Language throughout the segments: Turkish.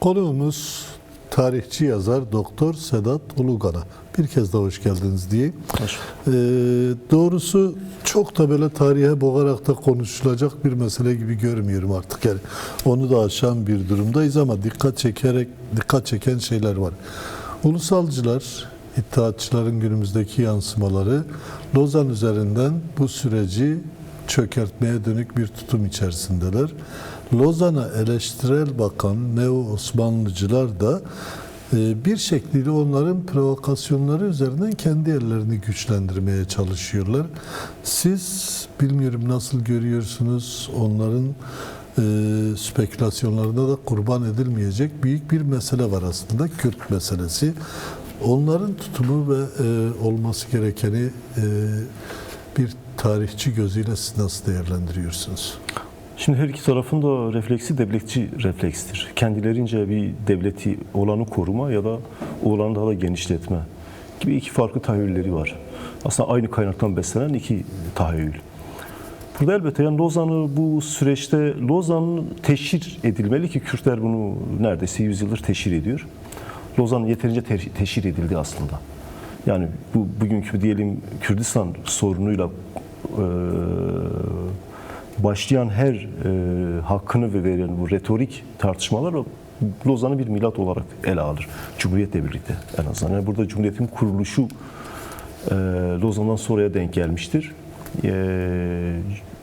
Konuğumuz tarihçi yazar Doktor Sedat Ulugan'a. Bir kez daha hoş geldiniz diye. Ee, doğrusu çok da böyle tarihe boğarak da konuşulacak bir mesele gibi görmüyorum artık. Yani onu da aşan bir durumdayız ama dikkat çekerek dikkat çeken şeyler var. Ulusalcılar, İttihatçıların günümüzdeki yansımaları Lozan üzerinden bu süreci çökertmeye dönük bir tutum içerisindeler. Lozan'a eleştirel bakan Neo-Osmanlıcılar da e, bir şekliyle onların provokasyonları üzerinden kendi ellerini güçlendirmeye çalışıyorlar. Siz bilmiyorum nasıl görüyorsunuz onların e, spekülasyonlarına da kurban edilmeyecek büyük bir mesele var aslında Kürt meselesi. Onların tutumu ve e, olması gerekeni e, bir tarihçi gözüyle siz nasıl değerlendiriyorsunuz? Şimdi her iki tarafın da refleksi devletçi reflekstir. Kendilerince bir devleti olanı koruma ya da olanı daha da genişletme gibi iki farklı tahayyülleri var. Aslında aynı kaynaktan beslenen iki tahayyül. Burada elbette yani Lozan'ı bu süreçte Lozan teşhir edilmeli ki Kürtler bunu neredeyse 100 yıldır teşhir ediyor. Lozan yeterince te- teşhir edildi aslında. Yani bu bugünkü diyelim Kürdistan sorunuyla e, başlayan her e, hakkını ve veren bu retorik tartışmalar Lozan'ı bir milat olarak ele alır. Cumhuriyetle birlikte en azından. Yani burada Cumhuriyet'in kuruluşu e, Lozan'dan sonraya denk gelmiştir. E,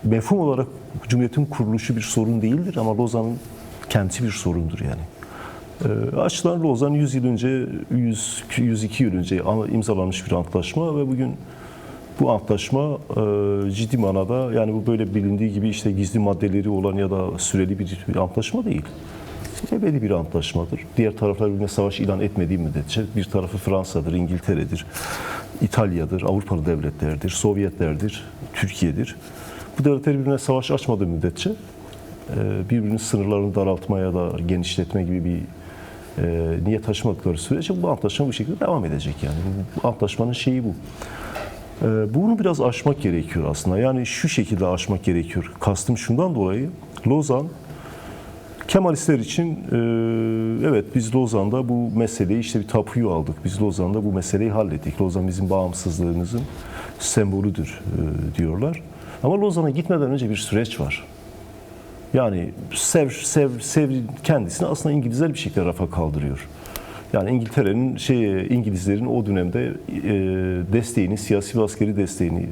mefhum olarak Cumhuriyet'in kuruluşu bir sorun değildir ama Lozan'ın kendisi bir sorundur yani. E, açılan Lozan 100 yıl önce, 100, 102 yıl önce imzalanmış bir antlaşma ve bugün bu antlaşma e, ciddi manada yani bu böyle bilindiği gibi işte gizli maddeleri olan ya da süreli bir, antlaşma değil. Ebedi bir antlaşmadır. Diğer taraflar birbirine savaş ilan etmediği müddetçe bir tarafı Fransa'dır, İngiltere'dir, İtalya'dır, Avrupalı devletlerdir, Sovyetlerdir, Türkiye'dir. Bu devletler birbirine savaş açmadığı müddetçe e, birbirinin sınırlarını daraltma ya da genişletme gibi bir e, niyet taşımadıkları sürece bu antlaşma bu şekilde devam edecek yani. Bu antlaşmanın şeyi bu. Ee, Bunu biraz aşmak gerekiyor aslında. Yani şu şekilde aşmak gerekiyor. Kastım şundan dolayı Lozan Kemalistler için e, evet biz Lozan'da bu meseleyi işte bir tapuyu aldık. Biz Lozan'da bu meseleyi hallettik. Lozan bizim bağımsızlığımızın sembolüdür e, diyorlar. Ama Lozan'a gitmeden önce bir süreç var. Yani sev, sev, sev kendisini aslında İngilizler bir şekilde rafa kaldırıyor. Yani İngiltere'nin şey İngilizlerin o dönemde e, desteğini, siyasi ve askeri desteğini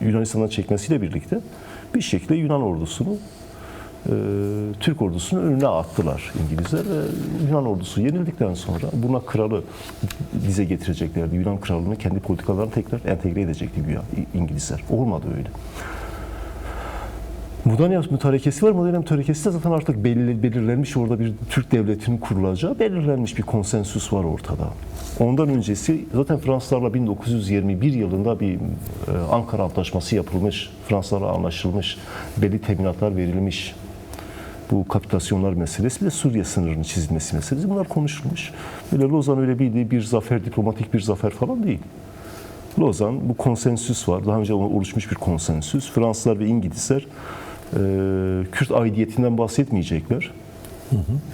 Yunanistan'dan çekmesiyle birlikte bir şekilde Yunan ordusunu e, Türk ordusunun önüne attılar İngilizler ve Yunan ordusu yenildikten sonra buna kralı dize getireceklerdi. Yunan kralını kendi politikalarını tekrar entegre edecekti güya İngilizler. Olmadı öyle. Mudanya mütarekesi var. Mudanya mütarekesi de zaten artık belli, belirlenmiş orada bir Türk devletinin kurulacağı belirlenmiş bir konsensus var ortada. Ondan öncesi zaten Fransızlarla 1921 yılında bir e, Ankara Antlaşması yapılmış. Fransızlarla anlaşılmış. Belli teminatlar verilmiş. Bu kapitasyonlar meselesi bir de Suriye sınırının çizilmesi meselesi. Bunlar konuşulmuş. Böyle Lozan öyle bir, bir zafer, diplomatik bir zafer falan değil. Lozan bu konsensüs var. Daha önce oluşmuş bir konsensüs. Fransızlar ve İngilizler Kürt aidiyetinden bahsetmeyecekler.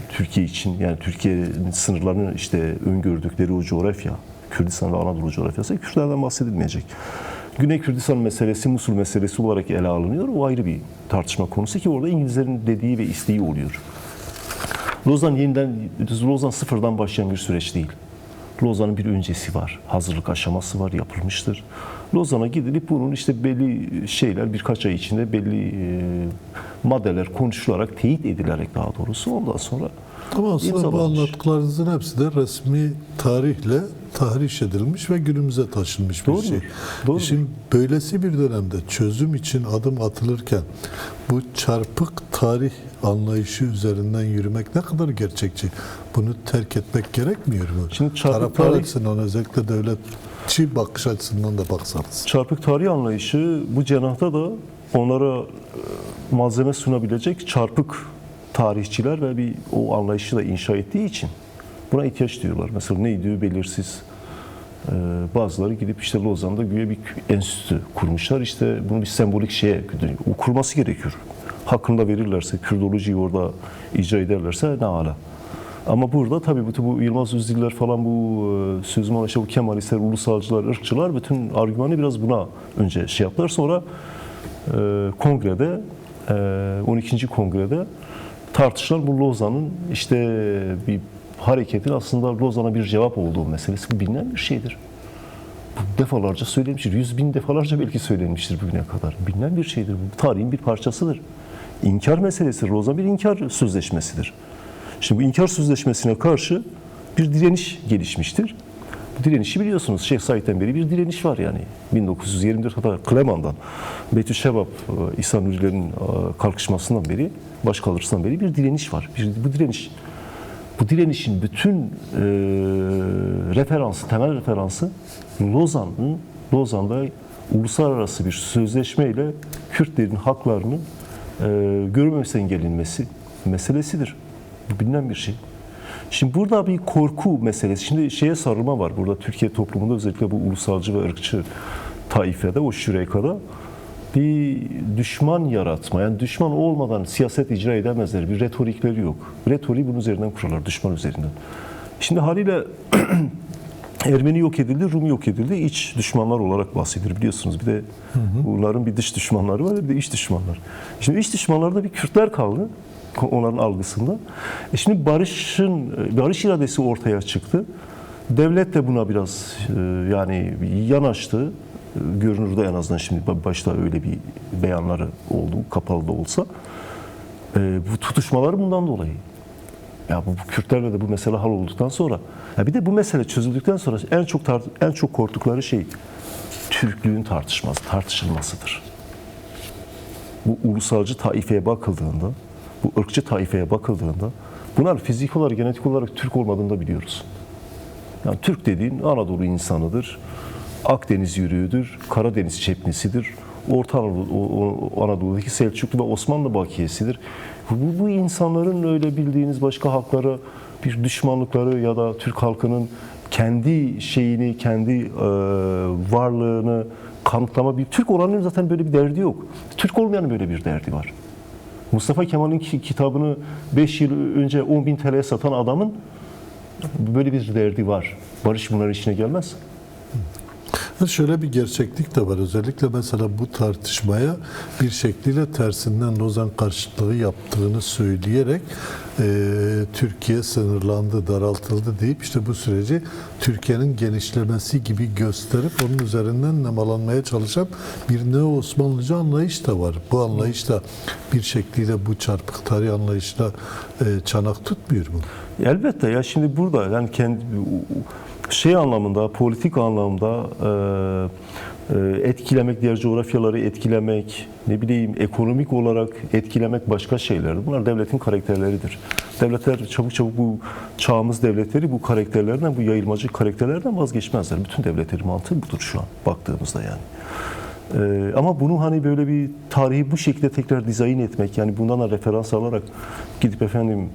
Türkiye için yani Türkiye'nin sınırlarını işte öngördükleri o coğrafya, Kürdistan ve Anadolu coğrafyası Kürtlerden bahsedilmeyecek. Güney Kürdistan meselesi, Musul meselesi olarak ele alınıyor. O ayrı bir tartışma konusu ki orada İngilizlerin dediği ve isteği oluyor. Lozan yeniden, Lozan sıfırdan başlayan bir süreç değil. Lozan'ın bir öncesi var. Hazırlık aşaması var, yapılmıştır. Lozan'a gidilip bunun işte belli şeyler birkaç ay içinde belli e, maddeler konuşularak, teyit edilerek daha doğrusu ondan sonra Ama aslında bu imzalanmış. anlattıklarınızın hepsi de resmi tarihle tahriş edilmiş ve günümüze taşınmış bir Doğrudur, şey. doğrudur. Şimdi böylesi bir dönemde çözüm için adım atılırken bu çarpık tarih anlayışı üzerinden yürümek ne kadar gerçekçi? Bunu terk etmek gerekmiyor mu? Şimdi çarpık Taraflar tarih- açısından özellikle devletçi bakış açısından da baksanız. Çarpık tarih anlayışı bu cenahta da onlara e, malzeme sunabilecek çarpık tarihçiler ve bir o anlayışı da inşa ettiği için buna ihtiyaç duyuyorlar. Mesela neydi belirsiz. Ee, bazıları gidip işte Lozan'da güya bir enstitü kurmuşlar. İşte bunu bir sembolik şeye kurması gerekiyor. Hakkında verirlerse, Kürdolojiyi orada icra ederlerse ne ala. Ama burada tabii bütün bu Yılmaz Özdiller falan bu e, sözüm işte bu Kemalistler, ulusalcılar, ırkçılar bütün argümanı biraz buna önce şey yaptılar. Sonra e, kongrede e, 12. kongrede tartışılan bu Lozan'ın işte bir hareketin aslında Lozan'a bir cevap olduğu meselesi bilinen bir şeydir. Bu defalarca söylenmiştir. Yüz bin defalarca belki söylenmiştir bugüne kadar. Bilinen bir şeydir. Bu tarihin bir parçasıdır. İnkar meselesi, Lozan bir inkar sözleşmesidir. Şimdi bu inkar sözleşmesine karşı bir direniş gelişmiştir. Bu direnişi biliyorsunuz. Şeyh Said'den beri bir direniş var yani. 1924 hatta Kleman'dan, Betü Şebap, e, İhsan Nuri'lerin e, kalkışmasından beri, başkalırından beri bir direniş var. Bu direniş bu direnişin bütün e, referansı, temel referansı Lozan'ın, Lozan'da uluslararası bir sözleşmeyle Kürtlerin haklarını e, görülmemesinden gelinmesi meselesidir. Bu bilinen bir şey. Şimdi burada bir korku meselesi. Şimdi şeye sarılma var burada Türkiye toplumunda özellikle bu ulusalcı ve ırkçı taifede, o şürekada bir düşman yaratma, yani düşman olmadan siyaset icra edemezler. Bir retorikleri yok. Retoriği bunun üzerinden kurarlar, düşman üzerinden. Şimdi haliyle Ermeni yok edildi, Rum yok edildi. İç düşmanlar olarak bahsedilir biliyorsunuz. Bir de bunların bir dış düşmanları var, bir de iç düşmanlar. Şimdi iç düşmanlarda bir Kürtler kaldı onların algısında. E şimdi barışın barış iradesi ortaya çıktı. Devlet de buna biraz e, yani yanaştı. E, Görünürde en azından şimdi başta öyle bir beyanları oldu, kapalı da olsa. E, bu tutuşmalar bundan dolayı. Ya bu, bu Kürtlerle de bu mesele hal olduktan sonra, ya bir de bu mesele çözüldükten sonra en çok en çok korktukları şey Türklüğün tartışması, tartışılmasıdır. Bu ulusalcı taifeye bakıldığında, bu ırkçı taifeye bakıldığında, bunlar fizik olarak, genetik olarak Türk olmadığını da biliyoruz. Yani Türk dediğin Anadolu insanıdır, Akdeniz yürüğüdür, Karadeniz çepnisidir, Orta Anadolu, Anadolu'daki Selçuklu ve Osmanlı bakiyesidir. Bu, bu insanların öyle bildiğiniz başka halklara bir düşmanlıkları ya da Türk halkının kendi şeyini, kendi e, varlığını kanıtlama bir Türk olanın zaten böyle bir derdi yok. Türk olmayanın böyle bir derdi var. Mustafa Kemal'in ki- kitabını 5 yıl önce 10 bin TL'ye satan adamın böyle bir derdi var. Barış bunların işine gelmez. Şöyle bir gerçeklik de var. Özellikle mesela bu tartışmaya bir şekliyle tersinden Lozan karşıtlığı yaptığını söyleyerek e, Türkiye sınırlandı, daraltıldı deyip işte bu süreci Türkiye'nin genişlemesi gibi gösterip onun üzerinden nemalanmaya çalışan bir neo Osmanlıcı anlayış da var. Bu anlayış da bir şekliyle bu çarpık tarih anlayışla e, çanak tutmuyor mu? Elbette ya şimdi burada yani kendi şey anlamında, politik anlamda e, e, etkilemek, diğer coğrafyaları etkilemek, ne bileyim ekonomik olarak etkilemek başka şeylerdir. Bunlar devletin karakterleridir. Devletler çabuk çabuk bu çağımız devletleri bu karakterlerden, bu yayılmacı karakterlerden vazgeçmezler. Bütün devletlerin mantığı budur şu an baktığımızda yani. Ee, ama bunu hani böyle bir tarihi bu şekilde tekrar dizayn etmek yani bundan da referans alarak gidip efendim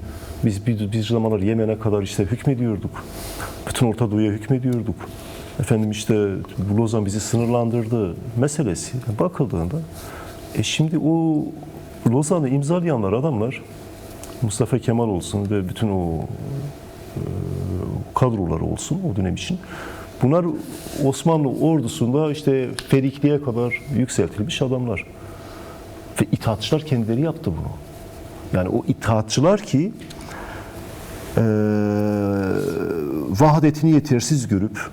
biz bir, bir zamanlar Yemen'e kadar işte hükmediyorduk. Bütün Orta Doğu'ya hükmediyorduk. Efendim işte Lozan bizi sınırlandırdı meselesi bakıldığında e şimdi o Lozan'ı imzalayanlar adamlar Mustafa Kemal olsun ve bütün o e, kadroları olsun o dönem için. Bunlar Osmanlı ordusunda işte ferikliğe kadar yükseltilmiş adamlar. Ve itaatçılar kendileri yaptı bunu. Yani o itaatçılar ki eee vahdetini yetersiz görüp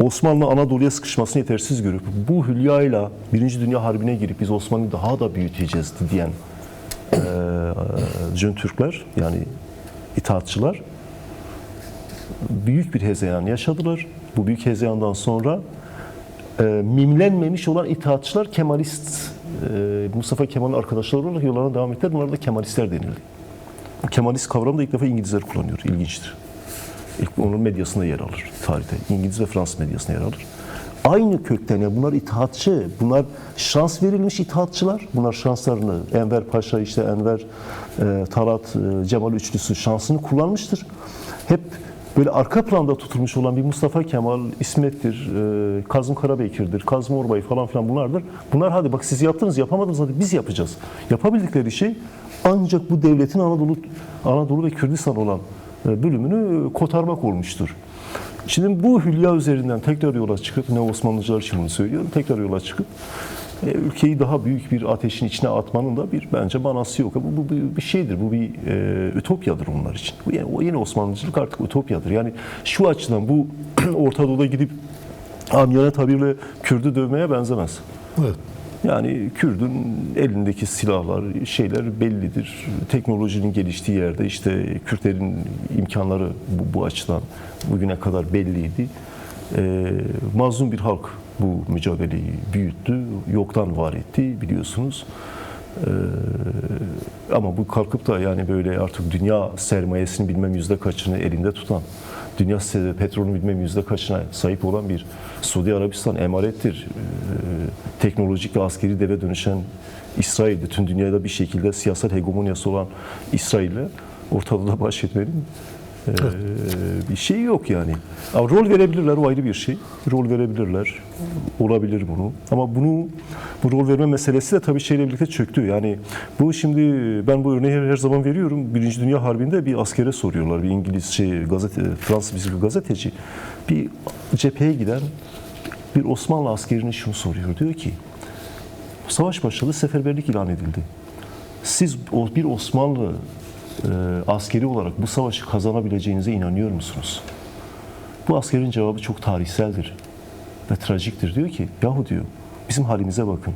Osmanlı Anadolu'ya sıkışmasını yetersiz görüp bu hülyayla Birinci Dünya Harbi'ne girip biz Osmanlı'yı daha da büyüteceğiz diyen eee Cön Türkler yani itaatçılar büyük bir hezeyan yaşadılar. Bu büyük hezeyandan sonra e, mimlenmemiş olan itaatçılar Kemalist, e, Mustafa Kemal'in arkadaşları olarak yollarına devam ettiler. Bunlara da Kemalistler denildi. Bu Kemalist kavramı da ilk defa İngilizler kullanıyor. İlginçtir. İlk onun medyasında yer alır tarihte. İngiliz ve Fransız medyasında yer alır. Aynı kökten yani bunlar itaatçı, bunlar şans verilmiş itaatçılar. Bunlar şanslarını Enver Paşa işte Enver e, Talat e, Cemal üçlüsü şansını kullanmıştır. Hep böyle arka planda tutulmuş olan bir Mustafa Kemal, İsmet'tir, e, Kazım Karabekir'dir, Kazım Orbay falan filan bunlardır. Bunlar hadi bak siz yaptınız yapamadınız hadi biz yapacağız. Yapabildikleri şey ancak bu devletin Anadolu Anadolu ve Kürdistan olan e, bölümünü kotarmak olmuştur. Şimdi bu hülya üzerinden tekrar yola çıkıp, ne Osmanlıcılar için bunu söylüyorum, tekrar yola çıkıp ülkeyi daha büyük bir ateşin içine atmanın da bir bence manası yok. Bu, bu, bu bir şeydir, bu bir e, ütopyadır onlar için. Bu yani, o yeni Osmanlıcılık artık ütopyadır. Yani şu açıdan bu Orta Doğu'da gidip amiyane tabirle Kürdü dövmeye benzemez. Evet. Yani Kürdün elindeki silahlar, şeyler bellidir. Teknolojinin geliştiği yerde işte Kürtlerin imkanları bu, bu açıdan bugüne kadar belliydi. Ee, mazlum bir halk bu mücadeleyi büyüttü, yoktan var etti biliyorsunuz. Ee, ama bu kalkıp da yani böyle artık dünya sermayesini bilmem yüzde kaçını elinde tutan, dünya petrolünü bilmem yüzde kaçına sahip olan bir Suudi Arabistan emarettir. Ee, teknolojik ve askeri deve dönüşen İsrail, bütün dünyada bir şekilde siyasal hegemonyası olan İsrail'le ortalıkta baş etmenin ee, bir şey yok yani. Ama rol verebilirler o ayrı bir şey. Rol verebilirler. Olabilir bunu. Ama bunu bu rol verme meselesi de tabii şeyle birlikte çöktü. Yani bu şimdi ben bu örneği her, zaman veriyorum. Birinci Dünya Harbi'nde bir askere soruyorlar. Bir İngiliz şey gazete Fransız bir gazeteci bir cepheye giden bir Osmanlı askerine şunu soruyor. Diyor ki savaş başladı, seferberlik ilan edildi. Siz bir Osmanlı e, askeri olarak bu savaşı kazanabileceğinize inanıyor musunuz? Bu askerin cevabı çok tarihseldir ve trajiktir. Diyor ki, yahu diyor, bizim halimize bakın.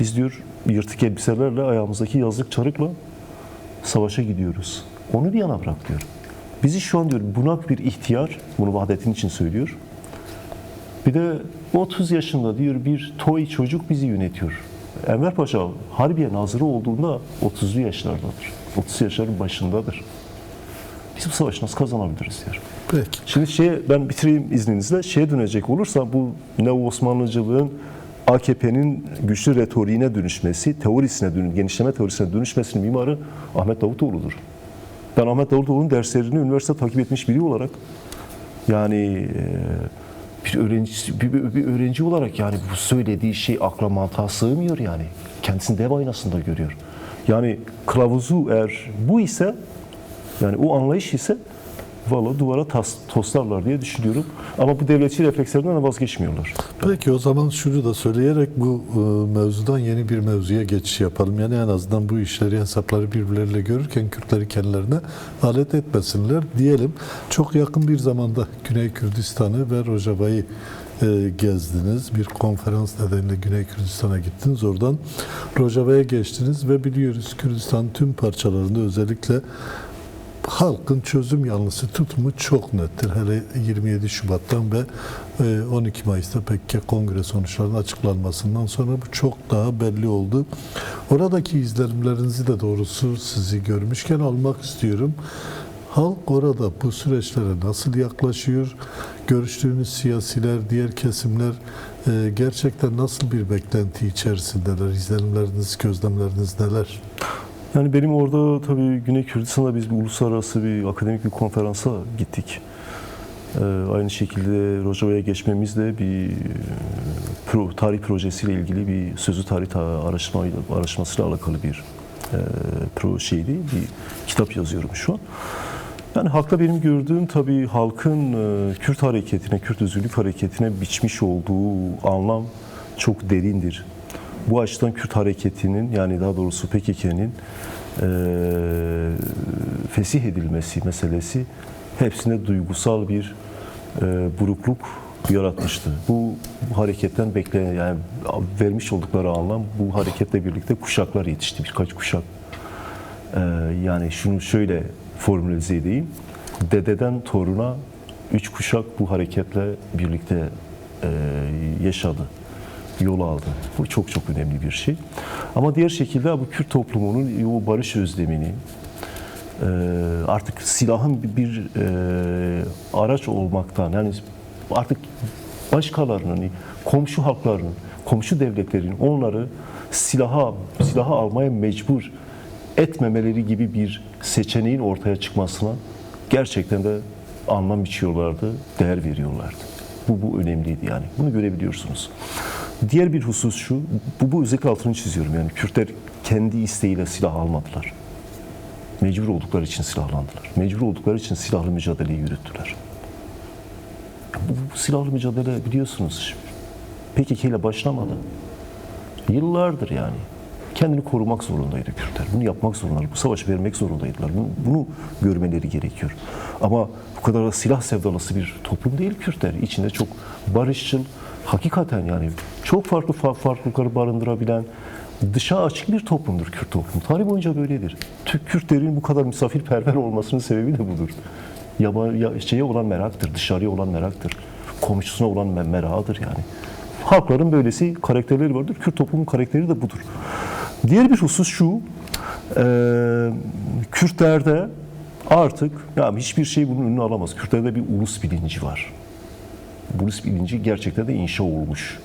Biz diyor yırtık elbiselerle ayağımızdaki yazlık çarıkla savaşa gidiyoruz. Onu bir yana bırak diyor. Bizi şu an diyor bunak bir ihtiyar, bunu Vahdettin için söylüyor. Bir de 30 yaşında diyor bir toy çocuk bizi yönetiyor. Enver Paşa Harbiye Nazırı olduğunda 30'lu yaşlardadır. 30 yaşların başındadır. Biz bu savaşı nasıl kazanabiliriz diyor. Peki. Şimdi şeye ben bitireyim izninizle. Şeye dönecek olursa bu Neo Osmanlıcılığın AKP'nin güçlü retoriğine dönüşmesi, teorisine dönüş, genişleme teorisine dönüşmesinin mimarı Ahmet Davutoğlu'dur. Ben Ahmet Davutoğlu'nun derslerini üniversite takip etmiş biri olarak yani e, bir öğrenci bir, bir- öğrenci olarak yani bu söylediği şey akla mantığa sığmıyor yani. Kendisini dev aynasında görüyor. Yani kılavuzu eğer bu ise yani o anlayış ise valla duvara tas, toslarlar diye düşünüyorum. Ama bu devletçi reflekslerinden de vazgeçmiyorlar. Peki o zaman şunu da söyleyerek bu e, mevzudan yeni bir mevzuya geçiş yapalım. Yani en azından bu işleri, hesapları birbirleriyle görürken Kürtleri kendilerine alet etmesinler diyelim. Çok yakın bir zamanda Güney Kürdistan'ı ve Rojava'yı e, gezdiniz. Bir konferans nedeniyle Güney Kürdistan'a gittiniz. Oradan Rojava'ya geçtiniz ve biliyoruz Kürdistan tüm parçalarında özellikle halkın çözüm yanlısı tutumu çok nettir. Hele 27 Şubat'tan ve e, 12 Mayıs'ta PKK kongre sonuçlarının açıklanmasından sonra bu çok daha belli oldu. Oradaki izlenimlerinizi de doğrusu sizi görmüşken almak istiyorum. Halk orada bu süreçlere nasıl yaklaşıyor? Görüştüğünüz siyasiler, diğer kesimler e, gerçekten nasıl bir beklenti içerisindeler? İzlenimleriniz, gözlemleriniz neler? Yani benim orada tabii Güney Kürdistan'da biz bir uluslararası bir akademik bir konferansa gittik. Ee, aynı şekilde Rojava'ya geçmemiz de bir e, pro, tarih projesiyle ilgili bir sözlü tarih ta- araştırma, araştırmasıyla alakalı bir e, pro şeydi. Bir kitap yazıyorum şu an. Yani halkta benim gördüğüm tabii halkın e, Kürt hareketine, Kürt özgürlük hareketine biçmiş olduğu anlam çok derindir. Bu açıdan Kürt hareketinin yani daha doğrusu PKK'nin e, fesih edilmesi meselesi hepsinde duygusal bir e, burukluk yaratmıştı. Bu, hareketten beklenen yani vermiş oldukları anlam bu hareketle birlikte kuşaklar yetişti. Birkaç kuşak ee, yani şunu şöyle formülize edeyim. Dededen toruna üç kuşak bu hareketle birlikte e, yaşadı, yol aldı. Bu çok çok önemli bir şey. Ama diğer şekilde bu Kürt toplumunun o barış özlemini, e, artık silahın bir, e, araç olmaktan yani artık başkalarının, komşu halkların, komşu devletlerin onları silaha silaha almaya mecbur etmemeleri gibi bir seçeneğin ortaya çıkmasına gerçekten de anlam biçiyorlardı, değer veriyorlardı. Bu, bu önemliydi yani. Bunu görebiliyorsunuz. Diğer bir husus şu, bu, bu özellikle altını çiziyorum yani Kürtler kendi isteğiyle silah almadılar. Mecbur oldukları için silahlandılar. Mecbur oldukları için silahlı mücadeleyi yürüttüler. Bu, bu silahlı mücadele biliyorsunuz PKK ile başlamadı. Yıllardır yani. Kendini korumak zorundaydı Kürtler. Bunu yapmak zorundalar. Bu savaşı vermek zorundaydılar. Bunu, bunu görmeleri gerekiyor. Ama bu kadar da silah sevdalısı bir toplum değil Kürtler. İçinde çok barışçıl, hakikaten yani çok farklı fa- farklılıkları barındırabilen, dışa açık bir toplumdur Kürt toplumu. Tarih boyunca böyledir. Türk Kürtlerin bu kadar misafirperver olmasının sebebi de budur. Yaba, ya, şeye olan meraktır, dışarıya olan meraktır. Komşusuna olan me- merağıdır yani. Halkların böylesi karakterleri vardır. Kürt toplumun karakteri de budur. Diğer bir husus şu, e, Kürtlerde artık ya hiçbir şey bunun önünü alamaz. Kürtlerde bir ulus bilinci var. Bu ulus bilinci gerçekten de inşa olmuş.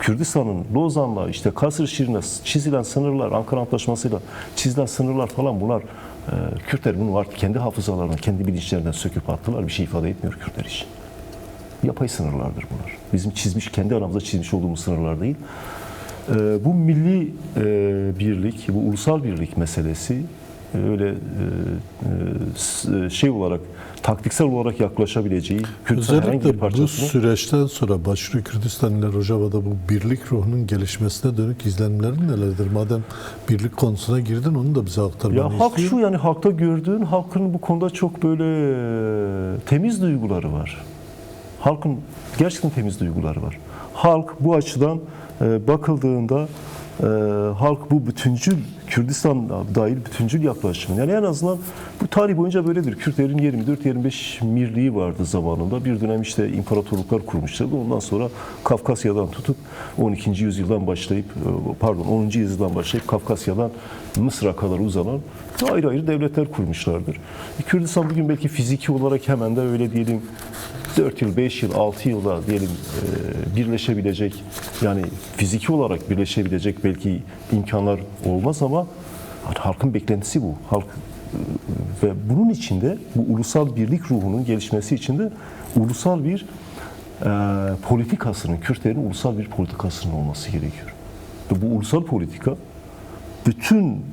Kürdistan'ın Lozan'la işte Kasır Şirin'e çizilen sınırlar, Ankara Antlaşması'yla çizilen sınırlar falan bunlar e, Kürtler bunu artık kendi hafızalarına, kendi bilinçlerinden söküp attılar. Bir şey ifade etmiyor Kürtler için. Yapay sınırlardır bunlar. Bizim çizmiş, kendi aramızda çizmiş olduğumuz sınırlar değil. Ee, bu milli e, birlik, bu ulusal birlik meselesi e, öyle e, e, şey olarak, taktiksel olarak yaklaşabileceği Kürdistan herhangi bir Özellikle bu parçasını süreçten sonra Başarı Kürdistan ile Rojava'da bu birlik ruhunun gelişmesine dönük izlenimlerin nelerdir? Madem birlik konusuna girdin onu da bize aktarmanı Ya halk istiyorum. şu yani halkta gördüğün halkın bu konuda çok böyle e, temiz duyguları var. Halkın gerçekten temiz duyguları var. Halk bu açıdan e, bakıldığında e, halk bu bütüncül Kürdistan dahil bütüncül yaklaşım. Yani en azından bu tarih boyunca böyledir. Kürtlerin 24-25 mirliği vardı zamanında. Bir dönem işte imparatorluklar kurmuşlardı. Ondan sonra Kafkasya'dan tutup 12. yüzyıldan başlayıp e, pardon 10. yüzyıldan başlayıp Kafkasya'dan Mısır'a kadar uzanan ayrı ayrı devletler kurmuşlardır. E, Kürdistan bugün belki fiziki olarak hemen de öyle diyelim 4 yıl, 5 yıl, 6 yılda diyelim e, birleşebilecek yani fiziki olarak birleşebilecek belki imkanlar olmaz ama halkın beklentisi bu. Halk e, ve bunun içinde bu ulusal birlik ruhunun gelişmesi için de ulusal bir e, politikasının, Kürtlerin ulusal bir politikasının olması gerekiyor. Ve bu ulusal politika bütün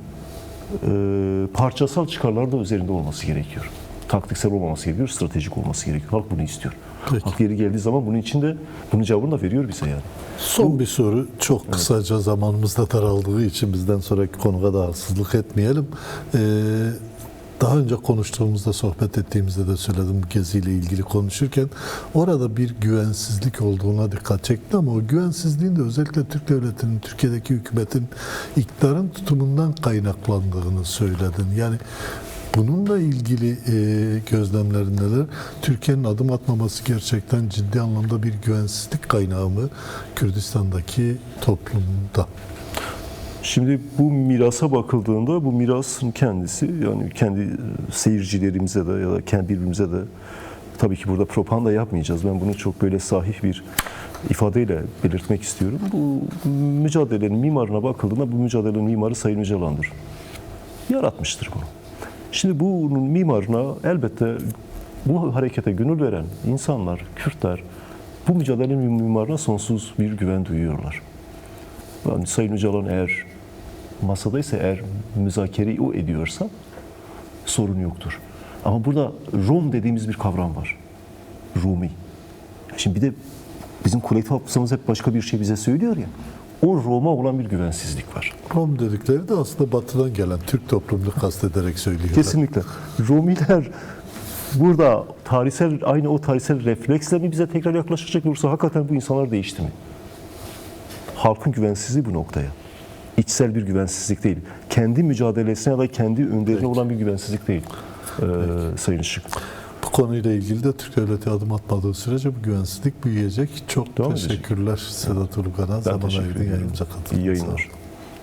e, parçasal çıkarlar da üzerinde olması gerekiyor. Taktiksel olmaması gerekiyor, stratejik olması gerekiyor. Halk bunu istiyor. Peki. Halk yeri geldiği zaman bunun için de bunun cevabını da veriyor bize yani. Son bir soru. Çok kısaca zamanımız da daraldığı için bizden sonraki konuya da haksızlık etmeyelim. Ee, daha önce konuştuğumuzda, sohbet ettiğimizde de söyledim geziyle ilgili konuşurken orada bir güvensizlik olduğuna dikkat çekti ama o güvensizliğin de özellikle Türk Devleti'nin, Türkiye'deki hükümetin iktidarın tutumundan kaynaklandığını söyledin. Yani Bununla ilgili e? Türkiye'nin adım atmaması gerçekten ciddi anlamda bir güvensizlik kaynağı mı Kürdistan'daki toplumda? Şimdi bu mirasa bakıldığında bu mirasın kendisi yani kendi e, seyircilerimize de ya da kendi birbirimize de tabii ki burada propaganda yapmayacağız. Ben bunu çok böyle sahih bir ifadeyle belirtmek istiyorum. Bu mücadelenin mimarına bakıldığında bu mücadelenin mimarı Sayın Öcalan'dır. Yaratmıştır bunu. Şimdi bunun mimarına elbette bu harekete gönül veren insanlar, Kürtler bu mücadelenin mimarına sonsuz bir güven duyuyorlar. Yani Sayın Öcalan eğer masadaysa, eğer müzakereyi o ediyorsa sorun yoktur. Ama burada Rom dediğimiz bir kavram var. Rumi. Şimdi bir de bizim kolektif hafızamız hep başka bir şey bize söylüyor ya. O Rom'a olan bir güvensizlik var. Rom dedikleri de aslında batıdan gelen Türk toplumunu kastederek söylüyorlar. Kesinlikle. Romiler burada tarihsel aynı o tarihsel refleksle mi bize tekrar yaklaşacak yoksa hakikaten bu insanlar değişti mi? Halkın güvensizliği bu noktaya. İçsel bir güvensizlik değil. Kendi mücadelesine ya da kendi önderine olan bir güvensizlik değil. Ee, Sayın Işık. Bu konuyla ilgili de Türk Devleti adım atmadığı sürece bu güvensizlik büyüyecek. Çok Devam edecek. teşekkürler Sedat Ulukan'a. Zaman ayırdın yayınımıza katıldın. İyi yayınlar. Sağ ol.